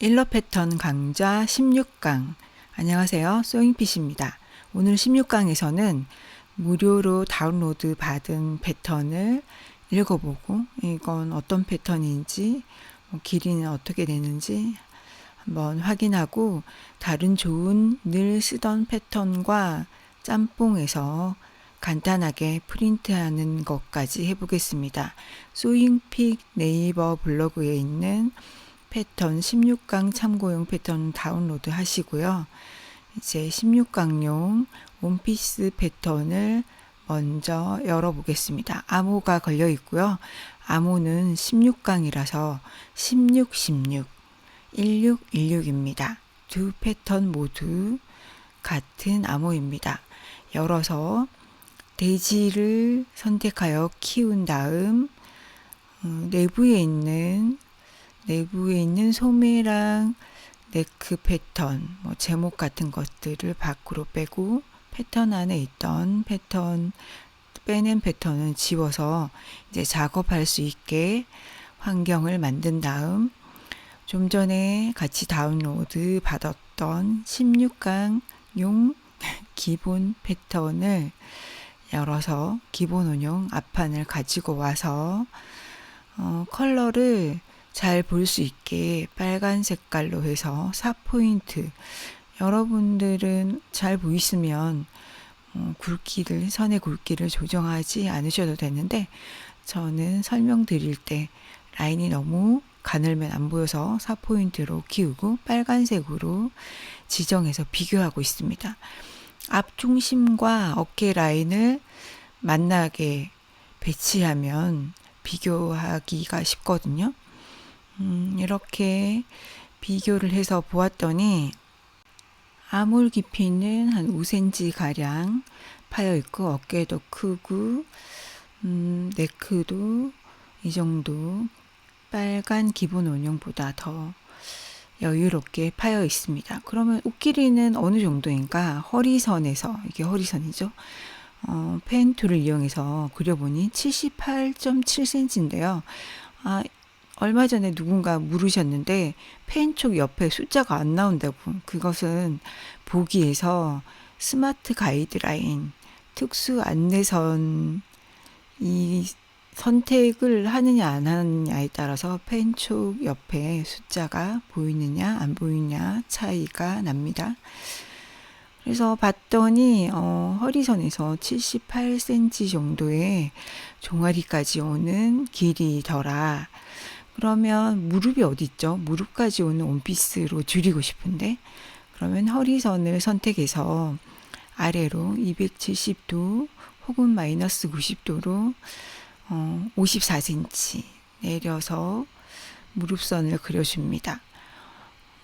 일러 패턴 강좌 16강. 안녕하세요. 소잉핏입니다. 오늘 16강에서는 무료로 다운로드 받은 패턴을 읽어보고 이건 어떤 패턴인지 뭐 길이는 어떻게 되는지 한번 확인하고 다른 좋은 늘 쓰던 패턴과 짬뽕에서 간단하게 프린트하는 것까지 해보겠습니다. 소잉픽 네이버 블로그에 있는 패턴 16강 참고용 패턴 다운로드 하시고요. 이제 16강용 원피스 패턴을 먼저 열어보겠습니다. 암호가 걸려 있고요. 암호는 16강이라서 16, 16, 16, 16입니다. 두 패턴 모두 같은 암호입니다. 열어서 대지를 선택하여 키운 다음 어, 내부에 있는 내부에 있는 소매랑 네크 패턴, 뭐 제목 같은 것들을 밖으로 빼고 패턴 안에 있던 패턴 빼낸 패턴은 지워서 이제 작업할 수 있게 환경을 만든 다음 좀 전에 같이 다운로드 받았던 16강 용 기본 패턴을 열어서 기본 운용 앞판을 가지고 와서 어, 컬러를 잘 볼 수 있게 빨간 색깔로 해서 4포인트 여러분들은 잘 보이시면 어, 굵기를 선의 굵기를 조정하지 않으셔도 되는데 저는 설명드릴 때 라인이 너무 가늘면 안 보여서 4포인트로 키우고 빨간색으로 지정해서 비교하고 있습니다. 앞 중심과 어깨 라인을 만나게 배치하면 비교하기가 쉽거든요. 음, 이렇게 비교를 해서 보았더니 아몰 깊이는 한 5cm 가량 파여 있고 어깨도 크고 음, 네크도 이 정도 빨간 기본 원형보다 더 여유롭게 파여 있습니다. 그러면 옷 길이는 어느 정도인가? 허리선에서 이게 허리선이죠. 어, 펜 툴을 이용해서 그려보니 78.7cm인데요. 아, 얼마 전에 누군가 물으셨는데 펜쪽 옆에 숫자가 안 나온다고. 그것은 보기에서 스마트 가이드라인 특수 안내선 이 선택을 하느냐 안 하느냐에 따라서 펜쪽 옆에 숫자가 보이느냐 안 보이냐 차이가 납니다. 그래서 봤더니 어, 허리선에서 78cm 정도의 종아리까지 오는 길이더라. 그러면 무릎이 어디 있죠? 무릎까지 오는 원피스로 줄이고 싶은데 그러면 허리선을 선택해서 아래로 270도 혹은 마이너스 90도로 어, 54cm 내려서 무릎선을 그려줍니다.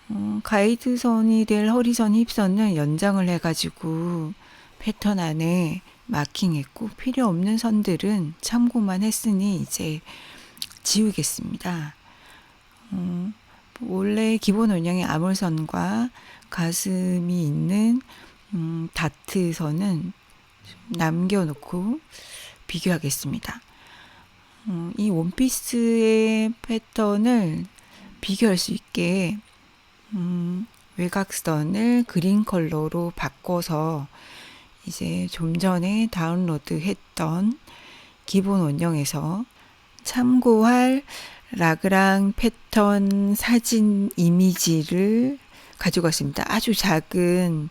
어, 가이드선이 될 허리선 힙선을 연장을 해가지고 패턴 안에 마킹했고 필요 없는 선들은 참고만 했으니 이제 지우겠습니다. 어, 원래 기본 원형의 암홀선과 가슴이 있는 음, 다트선은 남겨놓고 비교하겠습니다. 어, 이 원피스의 패턴을 비교할 수 있게 음, 외곽선을 그린 컬러로 바꿔서 이제 좀 전에 다운로드 했던 기본 원형에서 참고할 라그랑 패턴 사진 이미지를 가져갔습니다. 아주 작은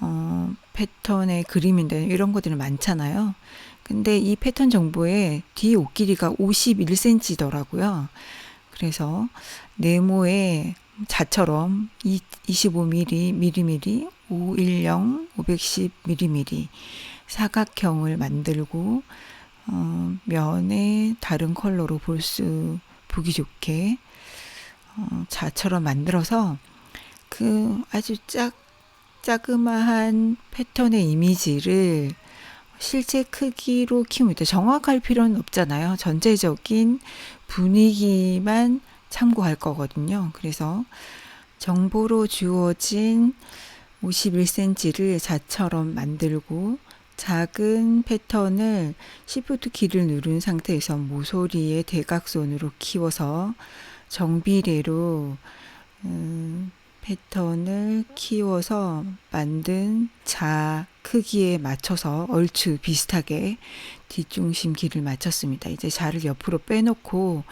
어, 패턴의 그림인데 이런 것들이 많잖아요. 근데 이 패턴 정보에 뒤 옷 길이가 51cm더라고요. 그래서 네모에 자처럼 25mm, 미리미리, 510, 510mm 사각형을 만들고 어, 면에 다른 컬러로 볼 수 보기 좋게 어, 자처럼 만들어서 그 아주 짝 자그마한 패턴의 이미지를 실제 크기로 키웁니다. 정확할 필요는 없잖아요. 전체적인 분위기만 참고할 거거든요. 그래서 정보로 주어진 51cm를 자처럼 만들고 작은 패턴을 시프트 키를 누른 상태에서 모서리의 대각선으로 키워서 정비례로 음, 패턴을 키워서 만든 자 크기에 맞춰서 얼추 비슷하게 뒷중심 길을 맞췄습니다. 이제 자를 옆으로 빼놓고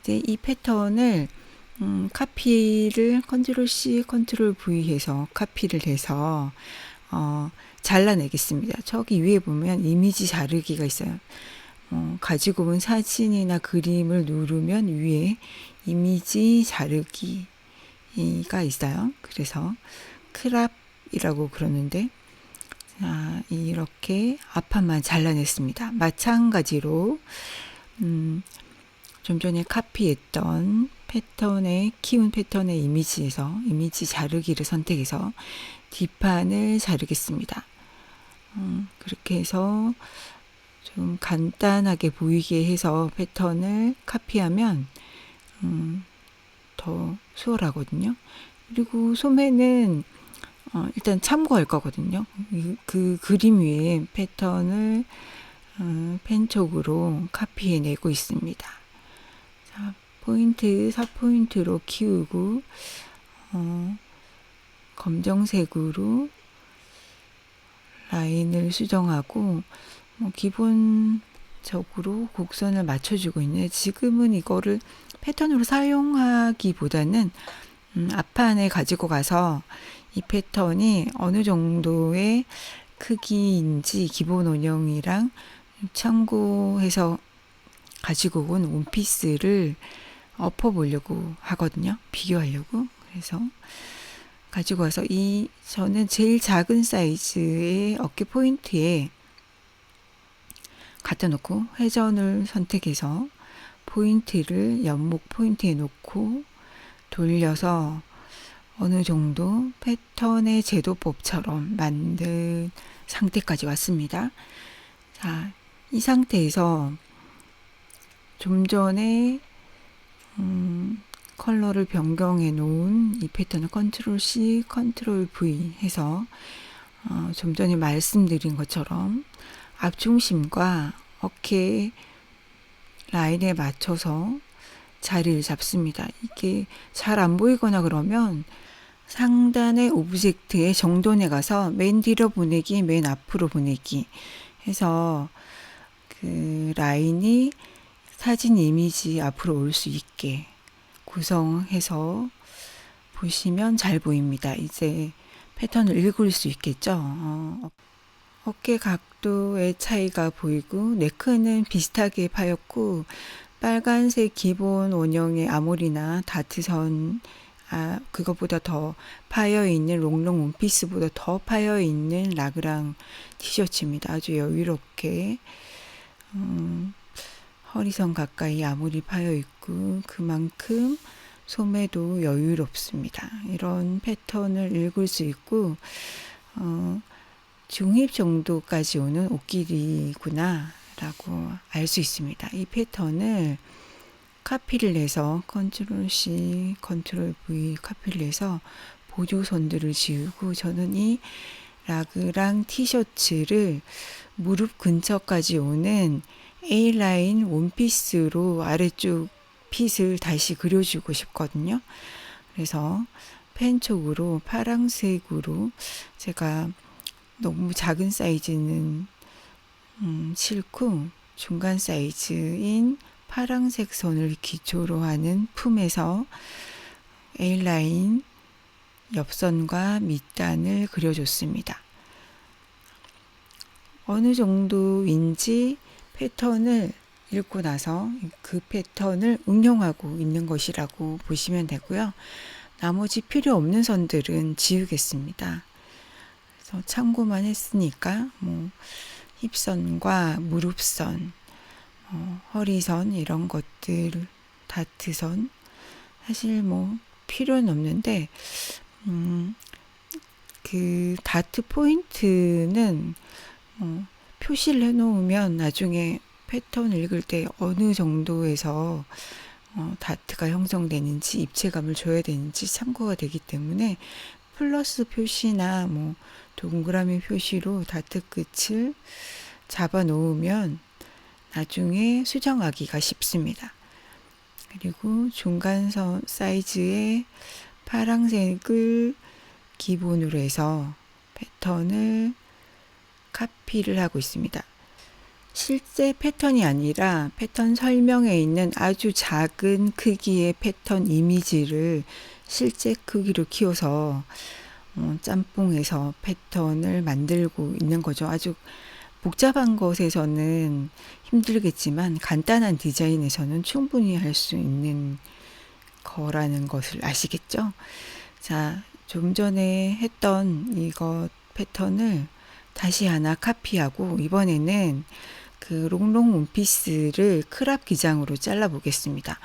이제 이 패턴을 음, 카피를 컨트롤 C, 컨트롤 V 해서 카피를 해서 어, 잘라내겠습니다. 저기 위에 보면 이미지 자르기가 있어요. 어, 가지고 온 사진이나 그림을 누르면 위에 이미지 자르기가 있어요. 그래서 크랍이라고 그러는데 자, 이렇게 앞판만 잘라냈습니다. 마찬가지로 음, 좀 전에 카피했던 패턴의 키운 패턴의 이미지에서 이미지 자르기를 선택해서 뒷판을 자르겠습니다. 음, 그렇게 해서 좀 간단하게 보이게 해서 패턴을 카피하면 음, 더 수월하거든요. 그리고 소매는 어, 일단 참고할 거거든요. 그, 그 그림 위에 패턴을 어, 펜촉으로 카피해내고 있습니다. 자, 포인트 4포인트로 키우고 어, 검정색으로 라인을 수정하고 뭐 기본적으로 곡선을 맞춰주고 있는 지금은 이거를 패턴으로 사용하기보다는 음, 앞판에 가지고 가서 이 패턴이 어느 정도의 크기인지 기본 원형이랑 참고해서 가지고 온 원피스를 엎어보려고 하거든요. 비교하려고. 그래서 가지고 와서 이 저는 제일 작은 사이즈의 어깨 포인트에 갖다 놓고 회전을 선택해서 포인트를 연목 포인트에 놓고 돌려서 어느 정도 패턴의 제도법처럼 만든 상태까지 왔습니다. 자, 이 상태에서 좀 전에 음, 컬러를 변경해 놓은 이 패턴을 컨트롤 C, 컨트롤 V 해서 어, 좀 전에 말씀드린 것처럼 앞중심과 어깨 라인에 맞춰서 자리를 잡습니다. 이게 잘 안 보이거나 그러면 상단의 오브젝트의 정돈에 가서 맨 뒤로 보내기, 맨 앞으로 보내기 해서 그 라인이 사진 이미지 앞으로 올 수 있게 구성해서 보시면 잘 보입니다. 이제 패턴을 읽을 수 있겠죠. 어, 어깨 각도의 차이가 보이고 네크는 비슷하게 파였고 빨간색 기본 원형의 아몰이나 다트선 아, 그것보다 더 파여 있는 롱롱 원피스보다 더 파여 있는 라그랑 티셔츠입니다. 아주 여유롭게 음, 허리선 가까이 아무리 파여 있고 그만큼 소매도 여유롭습니다. 이런 패턴을 읽을 수 있고 어, 중힙 정도까지 오는 옷길이구나 라고 알 수 있습니다. 이 패턴을 카피를 해서 컨트롤 C, 컨트롤 V 카피를 해서 보조선들을 지우고 저는 이 라그랑 티셔츠를 무릎 근처까지 오는 A라인 원피스로 아래쪽 핏을 다시 그려주고 싶거든요. 그래서 펜 쪽으로 파랑색으로 제가 너무 작은 사이즈는 음, 싫고 중간 사이즈인 파랑색 선을 기초로 하는 품에서 A라인 옆선과 밑단을 그려줬습니다. 어느 정도인지 패턴을 읽고 나서 그 패턴을 응용하고 있는 것이라고 보시면 되고요. 나머지 필요 없는 선들은 지우겠습니다. 그래서 참고만 했으니까 뭐 힙선과 무릎선, 어, 허리선 이런 것들 다트선 사실 뭐 필요는 없는데 음, 그 다트 포인트는 어, 표시를 해놓으면 나중에 패턴 읽을 때 어느 정도에서 어, 다트가 형성되는지 입체감을 줘야 되는지 참고가 되기 때문에 플러스 표시나 뭐 동그라미 표시로 다트 끝을 잡아 놓으면 나중에 수정하기가 쉽습니다. 그리고 중간선 사이즈의 파랑색을 기본으로 해서 패턴을 카피를 하고 있습니다. 실제 패턴이 아니라 패턴 설명에 있는 아주 작은 크기의 패턴 이미지를 실제 크기로 키워서 어, 짬뽕해서 패턴을 만들고 있는 거죠. 아주 복잡한 것에서는 힘들겠지만 간단한 디자인에서는 충분히 할 수 있는 거라는 것을 아시겠죠? 자, 좀 전에 했던 이것 패턴을 다시 하나 카피하고 이번에는 그 롱롱 원피스를 크랍 기장으로 잘라 보겠습니다.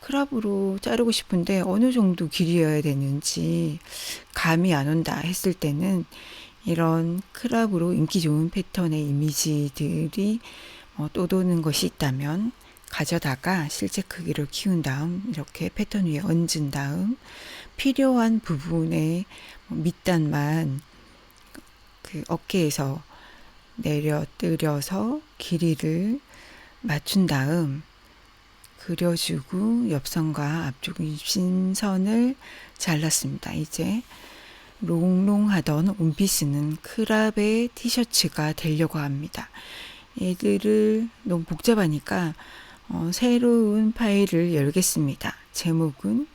크랍으로 자르고 싶은데 어느 정도 길이여야 되는지 감이 안 온다 했을 때는 이런 크랍으로 인기 좋은 패턴의 이미지들이 뭐 또도는 것이 있다면 가져다가 실제 크기로 키운 다음 이렇게 패턴 위에 얹은 다음 필요한 부분의 뭐 밑단만 그 어깨에서 내려뜨려서 길이를 맞춘 다음 그려주고 옆선과 앞쪽 입신선을 잘랐습니다. 이제 롱롱하던 원피스는 크랍의 티셔츠가 되려고 합니다. 얘들을 너무 복잡하니까 어, 새로운 파일을 열겠습니다. 제목은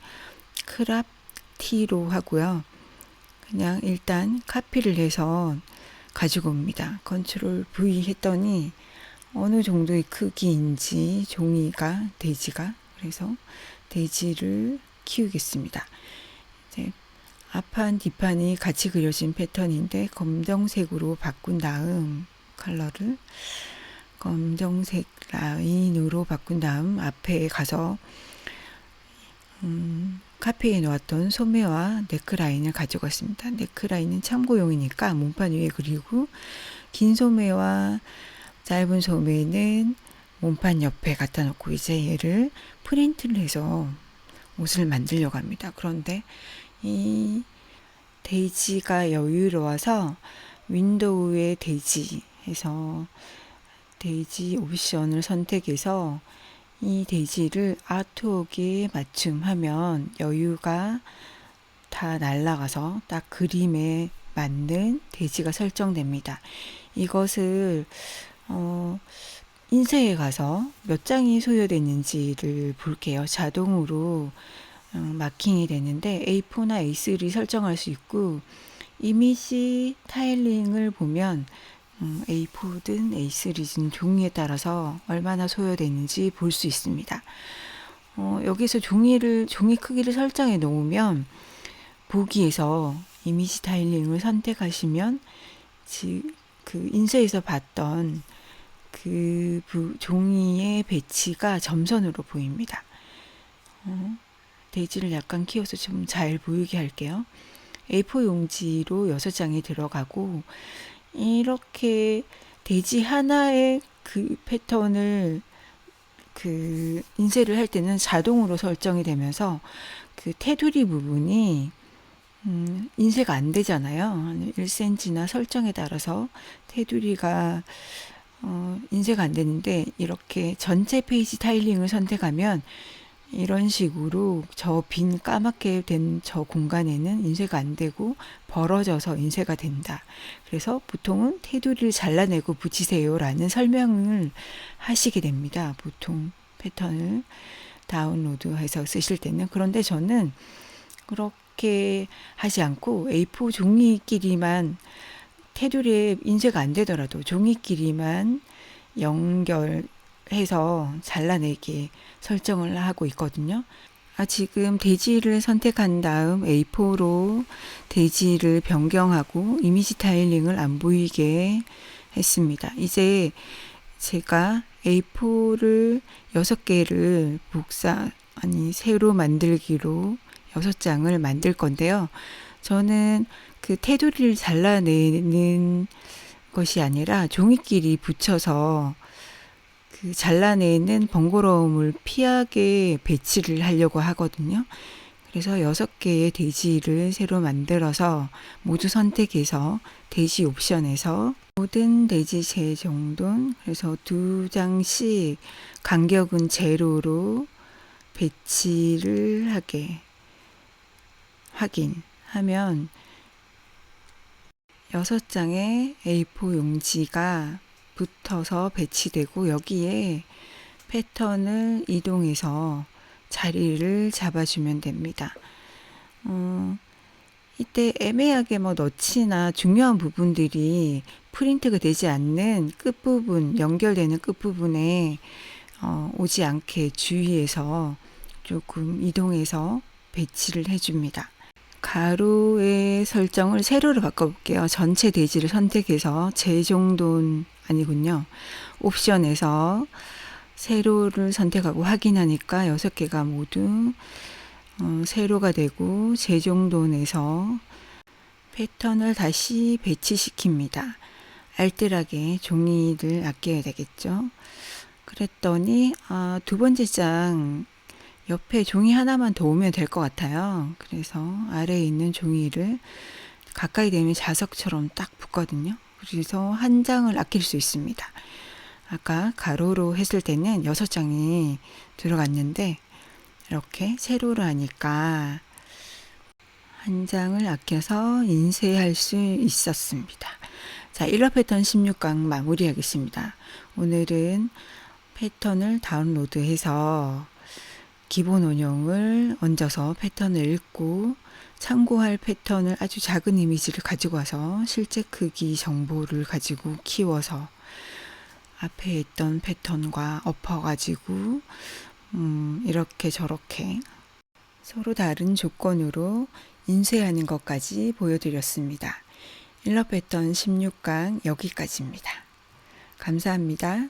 크랍 티로 하고요. 그냥 일단 카피를 해서 가지고 옵니다. 컨트롤 V 했더니 어느 정도의 크기인지 종이가 돼지가 그래서 돼지를 키우겠습니다. 이제 앞판 뒷판이 같이 그려진 패턴인데 검정색으로 바꾼 다음 컬러를 검정색 라인으로 바꾼 다음 앞에 가서 음, 카페에 놓았던 소매와 네크라인을 가져갔습니다. 네크라인은 참고용이니까 몸판 위에 그리고 긴 소매와 짧은 소매는 몸판 옆에 갖다 놓고 이제 얘를 프린트를 해서 옷을 만들려고 합니다. 그런데 이 데이지가 여유로워서 윈도우에 데이지 해서 데이지 옵션을 선택해서 이 데이지를 아트웍에 맞춤하면 여유가 다 날아가서 딱 그림에 맞는 데이지가 설정됩니다. 이것을 어, 인쇄에 가서 몇 장이 소요됐는지를 볼게요. 자동으로 어, 마킹이 되는데 A4나 A3 설정할 수 있고 이미지 타일링을 보면 음, A4든 A3든 종이에 따라서 얼마나 소요되는지 볼 수 있습니다. 어, 여기서 종이를 종이 크기를 설정해 놓으면 보기에서 이미지 타일링을 선택하시면 지, 그 인쇄에서 봤던 그 부, 종이의 배치가 점선으로 보입니다. 어, 대지를 약간 키워서 좀 잘 보이게 할게요. A4 용지로 6장이 들어가고 이렇게 돼지 하나의 그 패턴을 그 인쇄를 할 때는 자동으로 설정이 되면서 그 테두리 부분이 음, 인쇄가 안 되잖아요. 1cm나 설정에 따라서 테두리가 어, 인쇄가 안 되는데 이렇게 전체 페이지 타일링을 선택하면 이런 식으로 저 빈 까맣게 된 저 공간에는 인쇄가 안 되고 벌어져서 인쇄가 된다. 그래서 보통은 테두리를 잘라내고 붙이세요 라는 설명을 하시게 됩니다. 보통 패턴을 다운로드해서 쓰실 때는. 그런데 저는 그렇게 하지 않고 A4 종이끼리만 테두리에 인쇄가 안 되더라도 종이끼리만 연결 해서 잘라내게 설정을 하고 있거든요. 아, 지금 대지를 선택한 다음 A4로 대지를 변경하고 이미지 타일링을 안 보이게 했습니다. 이제 제가 A4를 6개를 복사, 아니, 새로 만들기로 6장을 만들 건데요. 저는 그 테두리를 잘라내는 것이 아니라 종이끼리 붙여서 그 잘라내는 번거로움을 피하게 배치를 하려고 하거든요. 그래서 여섯 개의 대지를 새로 만들어서 모두 선택해서 대지 옵션에서 모든 대지 재 정돈 그래서 두 장씩 간격은 제로로 배치를 하게 확인하면 여섯 장의 A4 용지가 붙어서 배치되고 여기에 패턴을 이동해서 자리를 잡아주면 됩니다. 어, 이때 애매하게 뭐 넣지나 중요한 부분들이 프린트가 되지 않는 끝부분, 연결되는 끝부분에 어, 오지 않게 주의해서 조금 이동해서 배치를 해줍니다. 가로의 설정을 세로로 바꿔볼게요. 전체 대지를 선택해서 재정돈 아니군요. 옵션에서 세로를 선택하고 확인하니까 여섯 개가 모두 어, 세로가 되고 재정돈에서 패턴을 다시 배치시킵니다. 알뜰하게 종이를 아껴야 되겠죠. 그랬더니 아, 두 번째 장 옆에 종이 하나만 더 오면 될 것 같아요. 그래서 아래에 있는 종이를 가까이 되면 자석처럼 딱 붙거든요. 그래서 한 장을 아낄 수 있습니다. 아까 가로로 했을 때는 여섯 장이 들어갔는데 이렇게 세로로 하니까 한 장을 아껴서 인쇄할 수 있었습니다. 자, 일러 패턴 16강 마무리하겠습니다. 오늘은 패턴을 다운로드해서 기본 원형을 얹어서 패턴을 읽고 참고할 패턴을 아주 작은 이미지를 가지고 와서 실제 크기 정보를 가지고 키워서 앞에 있던 패턴과 엎어가지고 음, 이렇게 저렇게 서로 다른 조건으로 인쇄하는 것까지 보여드렸습니다. 일러 패턴 16강 여기까지입니다. 감사합니다.